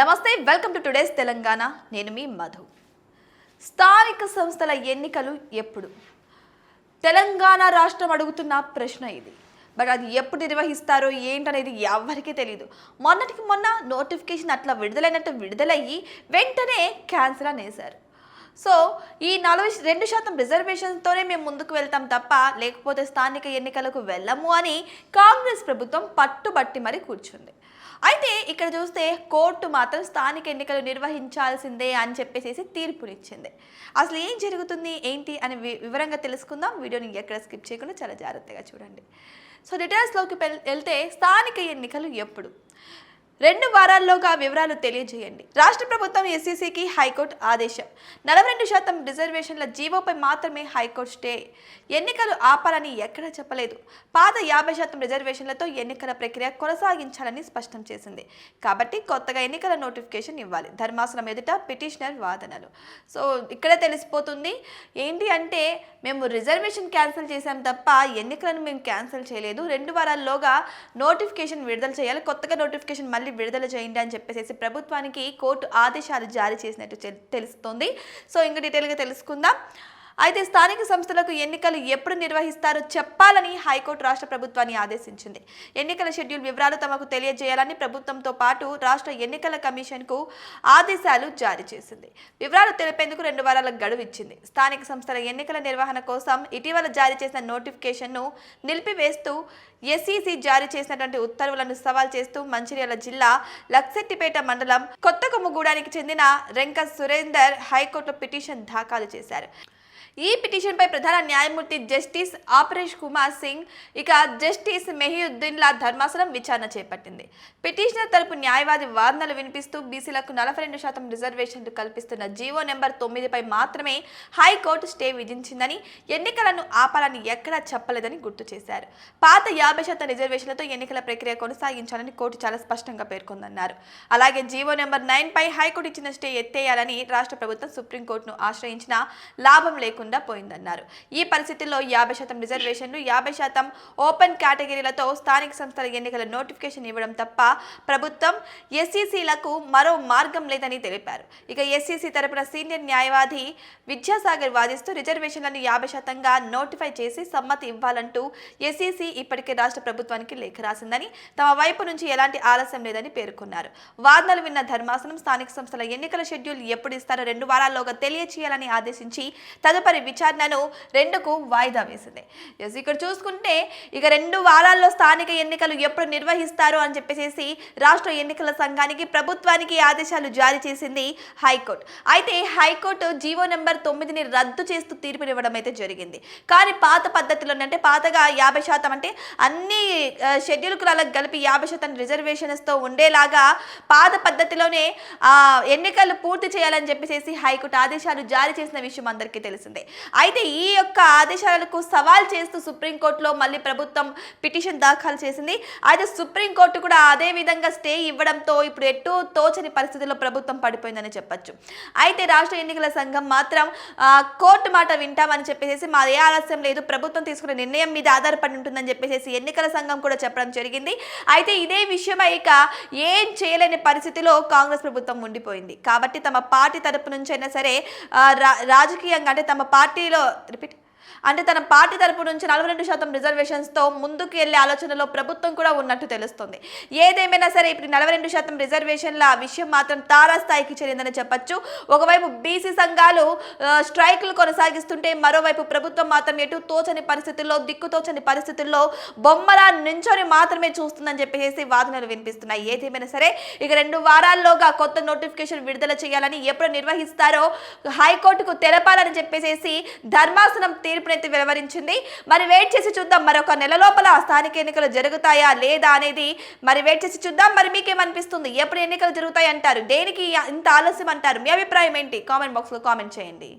నమస్తే welcome to today's Telangana. నేను మీ మధు. స్థానిక సంస్థల ఎన్నికలు ఎప్పుడు? తెలంగాణ రాష్ట్రం అడుగుతున్న ప్రశ్న ఇది. బట్ అది ఎప్పుడు నిర్వహిస్తారో ఏంటనేది ఎవరికీ తెలియదు మొన్నటికి మొన్న నోటిఫికేషన్ అట్లా విడుదలైనట్టు విడుదలయ్యి వెంటనే క్యాన్సిల్ అనేసారు సో ఈ నలభై రెండు శాతం రిజర్వేషన్తోనే మేము ముందుకు వెళ్తాం తప్ప లేకపోతే స్థానిక ఎన్నికలకు వెళ్ళము అని కాంగ్రెస్ ప్రభుత్వం పట్టుబట్టి మరీ కూర్చుంది. అయితే ఇక్కడ చూస్తే కోర్టు మాత్రం స్థానిక ఎన్నికలు నిర్వహించాల్సిందే అని చెప్పేసి తీర్పునిచ్చింది. అసలు ఏం జరుగుతుంది ఏంటి అని వి- వివరంగా తెలుసుకుందాం. వీడియోని ఎక్కడ స్కిప్ చేయకుండా చాలా జాగ్రత్తగా చూడండి. సో డీటెయిల్స్లోకి వెళ్తే స్థానిక ఎన్నికలు ఎప్పుడు? రెండు వారాల్లోగా వివరాలు తెలియజేయండి. రాష్ట్ర ప్రభుత్వం ఎస్సీసీకి హైకోర్టు ఆదేశం. నలభై రెండు శాతం రిజర్వేషన్ల జీవోపై మాత్రమే హైకోర్టు స్టే. ఎన్నికలు ఆపాలని ఎక్కడా చెప్పలేదు. పాత యాభై శాతం రిజర్వేషన్లతో ఎన్నికల ప్రక్రియ కొనసాగించాలని స్పష్టం చేసింది. కాబట్టి కొత్తగా ఎన్నికల నోటిఫికేషన్ ఇవ్వాలి. ధర్మాసనం ఎదుట పిటిషనర్ వాదనలు. సో ఇక్కడే తెలిసిపోతుంది. ఏంటి అంటే మేము రిజర్వేషన్ క్యాన్సిల్ చేశాం తప్ప ఎన్నికలను మేము క్యాన్సిల్ చేయలేదు. రెండు వారాల్లోగా నోటిఫికేషన్ విడుదల చేయాలి. కొత్తగా నోటిఫికేషన్ మళ్ళీ విడుదల చేయండి అని చెప్పేసి ప్రభుత్వానికి కోర్టు ఆదేశాలు జారీ చేసినట్టు తెలుస్తోంది. సో ఇంకా డీటెయిల్గా తెలుసుకుందాం. అయితే స్థానిక సంస్థలకు ఎన్నికలు ఎప్పుడు నిర్వహిస్తారో చెప్పాలని హైకోర్టు రాష్ట్ర ప్రభుత్వాన్ని ఆదేశించింది. ఎన్నికల షెడ్యూల్ వివరాలు తమకు తెలియజేయాలని ప్రభుత్వంతో పాటు రాష్ట్ర ఎన్నికల కమిషన్కు ఆదేశాలు జారీ చేసింది. వివరాలు తెలిపేందుకు రెండు వారాల గడువు ఇచ్చింది. స్థానిక సంస్థల ఎన్నికల నిర్వహణ కోసం ఇటీవల జారీ చేసిన నోటిఫికేషన్ను నిలిపివేస్తూ ఎస్ఈసి జారీ చేసినటువంటి ఉత్తర్వులను సవాల్ చేస్తూ మంచిర్యాల జిల్లా లక్సెట్టిపేట మండలం కొత్తకొమ్మగూడానికి చెందిన రెంక సురేందర్ హైకోర్టులో పిటిషన్ దాఖలు చేశారు. ఈ పిటిషన్పై ప్రధాన న్యాయమూర్తి జస్టిస్ ఆపరేష్ కుమార్ సింగ్ ఇక జస్టిస్ మెహియుద్దీన్ల ధర్మాసనం విచారణ చేపట్టింది. పిటిషనర్ తరపు న్యాయవాది వాదనలు వినిపిస్తూ బీసీలకు నలభై రెండు శాతం రిజర్వేషన్లు కల్పిస్తున్న జీవో నెంబర్ తొమ్మిదిపై మాత్రమే హైకోర్టు స్టే విధించిందని ఎన్నికలను ఆపాలని ఎక్కడా చెప్పలేదని గుర్తు చేశారు. పాత యాభై శాతం రిజర్వేషన్లతో ఎన్నికల ప్రక్రియ కొనసాగించాలని కోర్టు చాలా స్పష్టంగా పేర్కొందన్నారు. అలాగే జీవో నెంబర్ నైన్ పై హైకోర్టు ఇచ్చిన స్టే ఎత్తేయాలని రాష్ట్ర ప్రభుత్వం సుప్రీంకోర్టును ఆశ్రయించినా లాభం లేకుండా పోయిందన్నారు. ఈ పరిస్థితుల్లో యాభై శాతం రిజర్వేషన్లు యాభై శాతం ఓపెన్ కేటగిరీలతో స్థానిక సంస్థల ఎన్నికల నోటిఫికేషన్ ఇవ్వడం తప్ప ప్రభుత్వం ఎస్సీసీలకు మరో మార్గం లేదని తెలిపారు. ఇక ఎస్సీసీ తరపున సీనియర్ న్యాయవాది విద్యాసాగర్ వాదిస్తూ రిజర్వేషన్లను యాభై శాతంగా నోటిఫై చేసి సమ్మతి ఇవ్వాలంటూ ఎస్సీసీ ఇప్పటికే రాష్ట్ర ప్రభుత్వానికి లేఖ రాసిందని తమ వైపు నుంచి ఎలాంటి ఆలస్యం లేదని పేర్కొన్నారు. వాదనలు విన్న ధర్మాసనం స్థానిక సంస్థల ఎన్నికల షెడ్యూల్ ఎప్పుడు ఇస్తారో రెండు వారాల్లోగా తెలియచేయాలని ఆదేశించి తదుపరి విచారణను రెండుకు వాయిదా వేసింది. ఎస్ ఇక్కడ చూసుకుంటే ఇక రెండు వారాల్లో స్థానిక ఎన్నికలు ఎప్పుడు నిర్వహిస్తారు అని చెప్పేసి రాష్ట్ర ఎన్నికల సంఘానికి ప్రభుత్వానికి ఆదేశాలు జారీ చేసింది హైకోర్టు. అయితే హైకోర్టు జీవో నెంబర్ తొమ్మిదిని రద్దు చేస్తూ తీర్పునివ్వడం అయితే జరిగింది. కానీ పాత పద్ధతిలో అంటే పాతగా యాభై శాతం అంటే అన్ని షెడ్యూల్ కులాలకు కలిపి యాభై శాతం రిజర్వేషన్స్తో ఉండేలాగా పాత పద్ధతిలోనే ఆ, ఎన్నికలు పూర్తి చేయాలని చెప్పేసి హైకోర్టు ఆదేశాలు జారీ చేసిన విషయం అందరికీ తెలిసిందే. అయితే ఈ యొక్క ఆదేశాలకు సవాల్ చేస్తూ సుప్రీంకోర్టులో మళ్ళీ ప్రభుత్వం పిటిషన్ దాఖలు చేసింది. అయితే సుప్రీంకోర్టు కూడా అదే విధంగా స్టే ఇవ్వడంతో ఇప్పుడు ఎటు తోచని పరిస్థితుల్లో ప్రభుత్వం పడిపోయిందని చెప్పొచ్చు. అయితే రాష్ట్ర ఎన్నికల సంఘం మాత్రం కోర్టు మాట వింటామని చెప్పేసి మా ఏ ఆలస్యం లేదు ప్రభుత్వం తీసుకున్న నిర్ణయం మీద ఆధారపడి ఉంటుందని చెప్పేసి ఎన్నికల సంఘం కూడా చెప్పడం జరిగింది. అయితే ఇదే విషయమై ఇక ఏం చేయలేని పరిస్థితిలో కాంగ్రెస్ ప్రభుత్వం ఉండిపోయింది. కాబట్టి తమ పార్టీ తరపు నుంచైనా సరే రాజకీయంగా అంటే తమ పార్టీలో రిపీట్ అంటే తన పార్టీ తరపు నుంచి నలభై రెండు శాతం రిజర్వేషన్స్తో ముందుకు వెళ్ళే ఆలోచనలో ప్రభుత్వం కూడా ఉన్నట్టు తెలుస్తుంది. ఏదేమైనా సరే ఇప్పుడు నలభై రెండు శాతం రిజర్వేషన్ల విషయం మాత్రం తారాస్థాయికి చేరిందని చెప్పొచ్చు. ఒకవైపు బీసీ సంఘాలు స్ట్రైక్లు కొనసాగిస్తుంటే మరోవైపు ప్రభుత్వం మాత్రం ఎటు తోచని పరిస్థితుల్లో దిక్కుతోచని పరిస్థితుల్లో బొమ్మలా నించొని మాత్రమే చూస్తుందని చెప్పేసి వాదనలు వినిపిస్తున్నాయి. ఏదేమైనా సరే ఇక రెండు వారాల్లోగా కొత్త నోటిఫికేషన్ విడుదల చేయాలని ఎప్పుడు నిర్వహిస్తారో హైకోర్టుకు తెలపాలని చెప్పేసి ధర్మాసనం తీర్పునైతే వెలువరించింది. మరి వెయిట్ చేసి చూద్దాం. మరొక నెల లోపల స్థానిక ఎన్నికలు జరుగుతాయా లేదా అనేది మరి వెయిట్ చేసి చూద్దాం. మరి మీకేమనిపిస్తుంది? ఎప్పుడు ఎన్నికలు జరుగుతాయి అంటారు దేనికి ఇంత ఆలస్యం అంటారు మీ అభిప్రాయం ఏంటి? కామెంట్ బాక్స్లో కామెంట్ చేయండి.